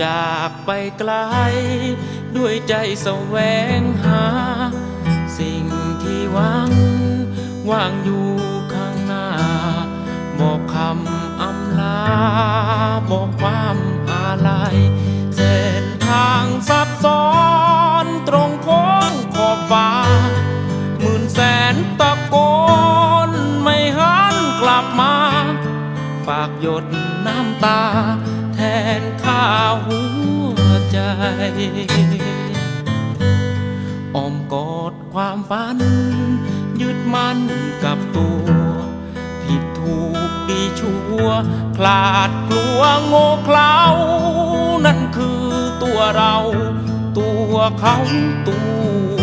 จากไปไกล ด้วยใจแสวงหา สิ่งที่หวังว่างอยู่ข้างหน้า บอกคำอำลา บอกความอาลัยเส้นทางซับซ้อนตรงโค้งขอบฟ้าหมื่นแสนตะโกนไม่หันกลับมา ฝากหยดน้ำตา นข้าหัวใจอ้อมกอดความฝัน ยึดมั่นกับตัว ผิดถูกดีชั่วคลาดกลัวโง่เขลานั่นคือตัวเรา ตัวเขาตัว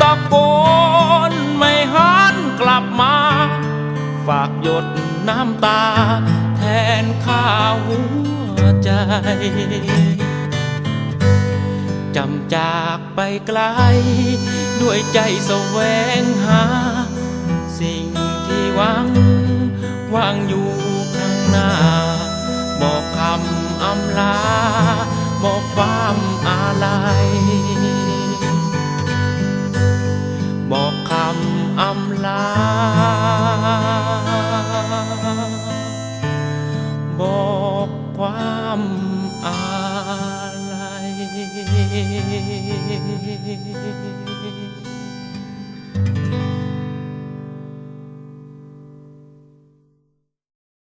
ตะโกนไม่หันกลับมา ฝากหยดน้ำตา แทนข้าหัวใจจำจากไปไกล ด้วยใจแสวงหา สิ่งที่หวังวางอยู่ข้างหน้า บอกคำอำลา บอกความอาลัย ความอาลัยอืม